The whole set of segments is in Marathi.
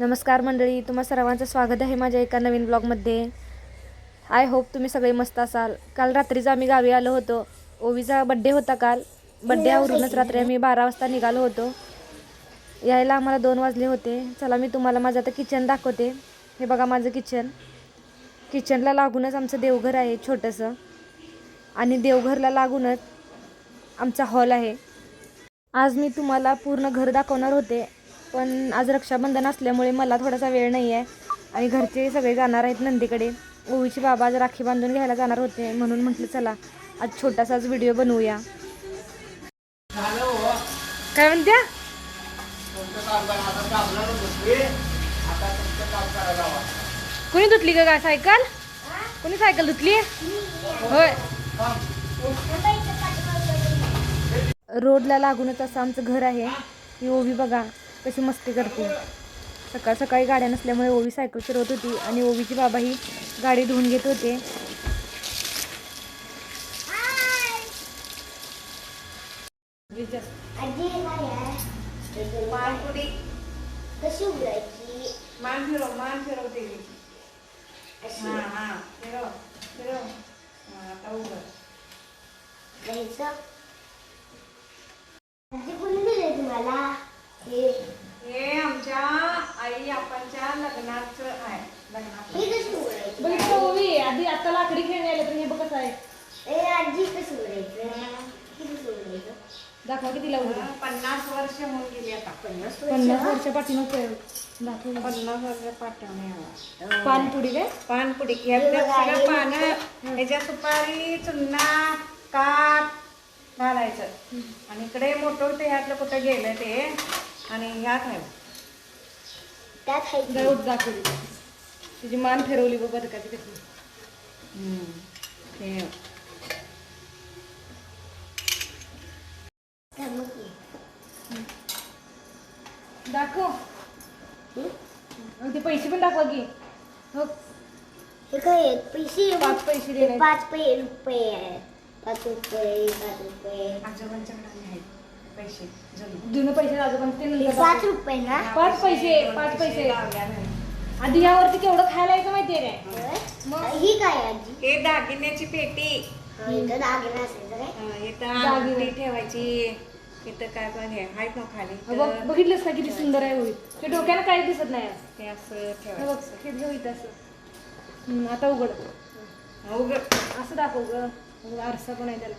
नमस्कार मंडळी तुम्हा सर्वांचं स्वागत आहे माझ्या एका नवीन ब्लॉगमध्ये. आय होप तुम्ही सगळे मस्त असाल. काल रात्रीच आम्ही गावी आलो होतो. ओवीचा बड्डे होता काल. बड्डे आवरूनच रात्री आम्ही बारा वाजता निघालो होतो. यायला आम्हाला दोन वाजले होते. चला मी तुम्हाला माझं आता किचन दाखवते. हे बघा माझं किचन किचनला लागूनच आमचं देवघर आहे छोटंसं. आणि देवघरला लागूनच आमचा हॉल आहे. आज मी तुम्हाला पूर्ण घर दाखवणार होते. पण आज रक्षाबंधन असल्यामुळे मला थोडासा वेळ नाही आहे. आणि घरचे सगळे जाणार आहेत नंदीकडे. ओवीचे बाबा आज राखी बांधून घ्यायला जाणार होते. म्हणून म्हटलं चला आज छोटासाच व्हिडिओ बनवूया. काय म्हणत्या? कोणी धुतली का काय सायकल? कोणी सायकल धुतली? होय. रोडला लागूनच असं आमचं घर आहे. ही ओवी बघा. कशी मस्ती करते. सकाळ सकाळी गाड्या नसल्यामुळे ओवी सायकल फिरवत होती आणि ओवीची बाबा ही गाडी धुवून घेत होते. हा हा हा, तुम्हाला? आमच्या आई आपणच्या लग्नाचं आहे. लग्नाचं. हे कशी उघडायची? बघितलं ओवी आधी आता लाकडी खेळणे आले तर हे बघत आहे. ए आजी कसं हे कसं उघडायचं? दाखवा की तिला उघडून. पन्नास वर्ष होऊन गेली आता. पन्नास पन्नास वर्ष पाठीमाग दाखव पन्नास वर्ष पाठवणे पानपुडी काय? पानपुडी पानं ह्याच्या सुपारी चुन्ना काप घालायचं. आणि इकडे मोठं ते ह्यातलं कुठं गेलं ते. आणि ह्यात आहे त्यात आहे दळूट दाखवली तिची मान फिरवली बघ बदकाची कशी. हम्म. हे. दाखव? आणि ते पैसे पण दाखवा की. हो. हे काय? पैसे? पाच पैसे पाच पै रुपये आहे पाच रुपये पाच रुपये. आजोबांच्याकडे आहेत. पैसे. जुने पैसे ते नंतर पाच दाखव. रुपये ना? पाच पैसे पाच पैसे. आधी यावरती केवढं खायला यायचं माहितीये काय? मग? ही काय आजी? हे दागिन्याची पेटी. हा, इथं दागिना असायचं काय? अं, इथं दागिने. अंगठी ठेवायची. इथं काय पण हे आहेत ना खाली. हा बघ इथं बघितलंस का किती सुंदर आहे होईल ते डोक्याला काही दिसत नाही आज. हे असं हे बघ ठेवायचं. हे घेऊ इथं असं. हम्म, आता उघड. हा, उघड असं दाखव ग. आरसा पण आहे त्याला.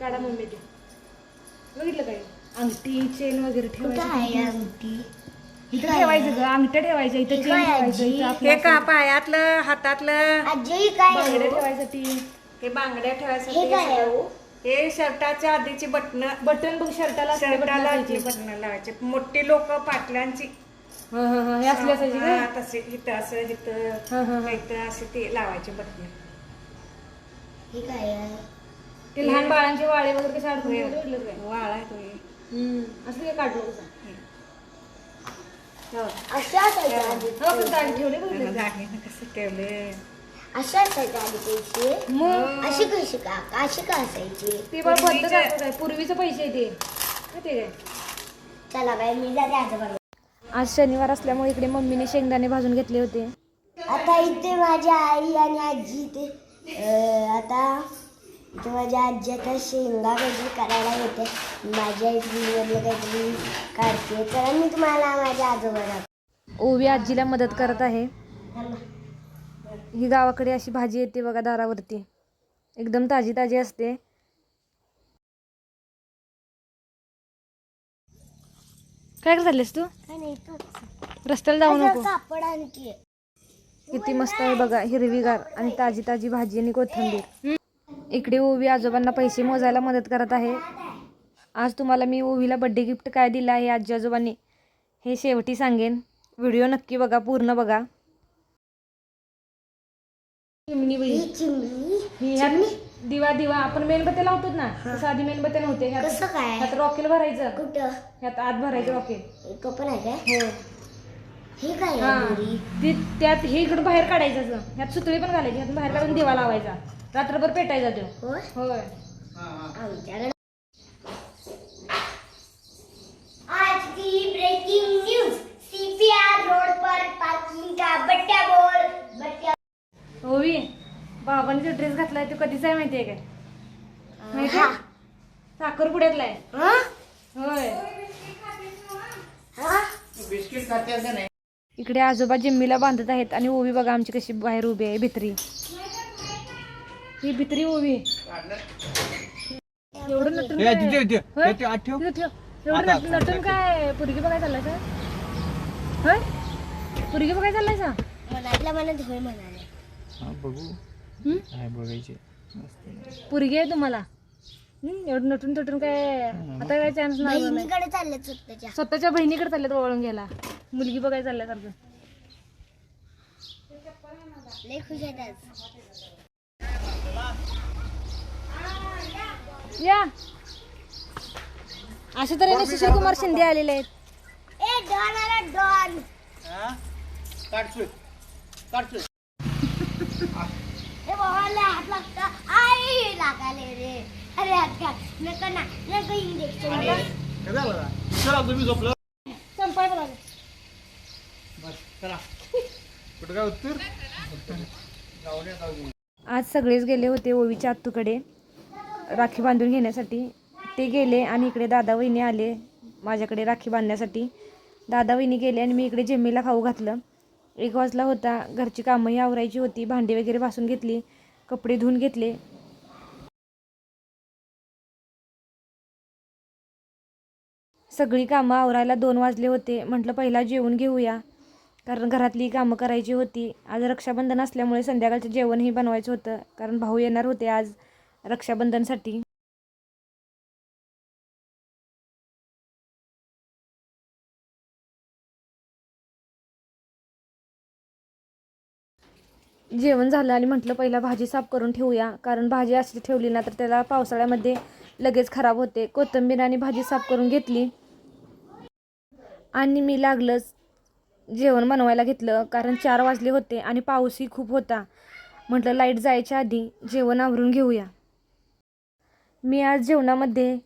काढा मम्मी ते. बघितलं काय? अंगठी चेन वगैरे ठेवायचं आहे अंगठी? इथं ठेवायचं ग अंगठ्या ठेवायच्या इथं हे चेन ठेवायचं? इथं हे आपलं का पायातलं हातातलं? आजी ही काय? आहे बांगड्या? ठेवायसाठी. हे बांगड्या हे ठेवायसाठी काय? आहे हो? हे शर्टाच्या आधीची बटन बटन बघ शर्टाला button शर्टाला असायची. बटन लावायचे. मोठी लोक पाटल्यांची हा हा हा हे असली असायची हा, का तसे इथं असं हा, हा, इथं हा. इथं असे ते लावायचे बटन हे काय आहे? ते लहान बाळांचे वाळे वगैरे कसे अडकून वाळा आहे तो हे. असं काय काढलं कसं? हो. अशा हो, कसं ठेवले? पैसे. मग? कशी का? अशी का असायची? ते बघ पद्धत पूर्वीचे- पैसे ते. काय चला बाय मी जाते आजोबा आज शनिवार असल्यामुळे इकडे मम्मीने शेंगदाणे भाजून घेतले होते. आता इथे माझी आई आणि आजी इथे अं, आता इथे माझी आजी आता शेंगा काहीतरी करायला येते? माझी आई मधलं काहीतरी काढते? तर मी तुम्हाला माझ्या आजोबा. ओवी आजीला मदत करत आहे. ही गावाकडे अशी भाजी येते बघा दारावरती. एकदम ताजी ताजी असते. काय झालेस तू? रस्त्याला जाऊ नको. कापड आणखी. किती मस्त आहे बघा हिरवीगार आणि ताजी ताजी भाजी आणि कोथिंबीर. इकडे ओवी आजोबांना पैसे मोजायला मदत करत आहे. आज तुम्हाला मी ओवीला बड्डे गिफ्ट काय दिलं आहे आजी आजोबांनी? हे शेवटी सांगेन. व्हिडिओ नक्की बघा पूर्ण बघा. चिमणी बाई. ही चिमणी? ह्यात दिवा दिवा. आपण मेणबत्त्या लावतो ना तसं आधी मेणबत्त्या नव्हते ह्यात. कसं काय? ह्यात रॉकेल भरायचं. कुठं? ह्यात आत भरायचं रॉकेल आहे काय? हो. हे काय हा. आहे दोरी? ती त्यात हे इकडं बाहेर काढायचं असं. ह्यात सुतळी पण घालायची ह्यात बाहेर काढून दिवा लावायचा. रात्रभर पेटायचा तो. हो बाबांनी जो ड्रेस घातलाय तो कधीच आहे माहितीये काय? माहिती पुढ्यातलाय साखरपुड्यातला आहे. इकडे आजोबा जिम्मीला बांधत आहेत आणि ओवी बघा आमची कशी बाहेर उभी आहे भित्री. ही भित्री ओवी एवढं नटून काय? होय? तिथं ठेव. एवढं नट- नटून काय? पुरगी बघायला चाललाय का? होय? पुरगी बघायला चाललाय का? मनातल्या मनात होय म्हणाले. हं? पुरगी आहे तुम्हाला? हं? एवढं नटून तटून काय? आता काय चान्स नाही बहिणीकडे चालले स्वतःच्या. स्वतःच्या बहिणीकडे चालल्यात वळून घ्यायला. मुलगी बघायला चालल्यासारखं. लय खुश आहेत आज. या. अशा तऱ्हेने सुशील कुमार शिंदे आलेले आहेत. ए डॉन आला डॉन. ए बाबाला हात लागता. आई लागाले रे. अरे आज सगळेच गेले होते ओवीच्या आत्तूकडे राखी बांधून घेण्यासाठी. ते गेले आणि इकडे दादा वहिनी आले माझ्याकडे राखी बांधण्यासाठी. दादा वहिनी गेले आणि मी इकडे जेम्मीला खाऊ घातलं. एक वाजला होता घरची कामंही आवरायची होती भांडी वगैरे भासून घेतली कपडे धुवून घेतले. सगळी कामं आवरायला दोन वाजले होते. म्हटलं पहिला जेवून घेऊया. कारण घरातली कामं करायची होती. आज रक्षाबंधन असल्यामुळे संध्याकाळचं जेवणही बनवायचं होतं. कारण भाऊ येणार होते आज रक्षाबंधनसाठी. जेवण झालं आणि म्हटलं पहिला भाजी साफ करून ठेवूया. कारण भाजी अशी ठेवली ना तर त्याला पावसाळ्यामध्ये लगेच खराब होते. कोथिंबीर आणि भाजी साफ करून घेतली. आणि मी लागलंच. जेवण बनवायला घेतलं कारण चार वाजले होते आणि पाऊसही खूप होता. म्हटलं लाइट जायच्या आधी जेवण आवरून घेऊया. मी आज जेवणामध्ये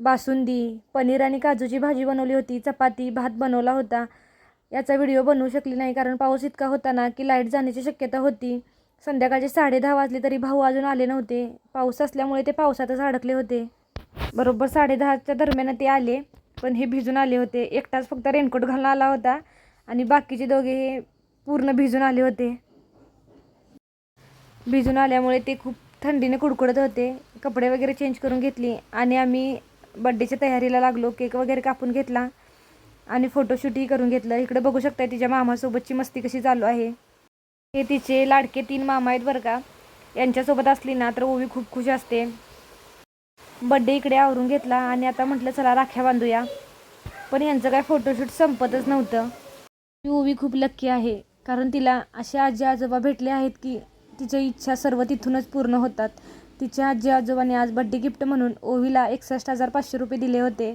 बासुंदी पनीर आणि काजूची भाजी बनवली होती. चपाती भात बनवला होता. याचा व्हिडिओ बनवू शकली नाही कारण पाऊस इतका होता ना की लाइट जाण्याची शक्यता होती. संध्याकाळचे साडे दहा वाजले तरी भाऊ अजून आले नव्हते. पाऊस असल्यामुळे ते पावसातच अडकले होते. बरोबर साडे दहाच्या दरम्यान ते आले पण हे भिजून आले होते. एकटाच फक्त रेनकोट घालून आला होता. आणि बाकीचे दोघे हे पूर्ण भिजून आले होते. भिजून आल्यामुळे ते खूप थंडीने कुडकुडत होते. कपडे वगैरे चेंज करून घेतली आणि आम्ही बड्डेच्या तयारीला लागलो. केक वगैरे कापून घेतला आणि फोटोशूटही करून घेतलं. इकडे बघू शकता तिच्या मामासोबतची मस्ती कशी चालू आहे. हे तिचे लाडके तीन मामा आहेत बरं का. यांच्यासोबत असली ना तर ओवी खूप खुश असते. बड्डे इकडे आवरून घेतला आणि आता म्हटलं चला राख्या बांधूया. पण यांचं काय फोटोशूट संपतच नव्हतं. ती ओवी खूप लक्की आहे. कारण तिला असे आजी आजोबा भेटले आहेत की तिच्या इच्छा सर्व तिथूनच पूर्ण होतात. तिच्या आजी आजोबाने आज बड्डे गिफ्ट म्हणून ओवीला एकसष्ट हजार पाचशे रुपये दिले होते.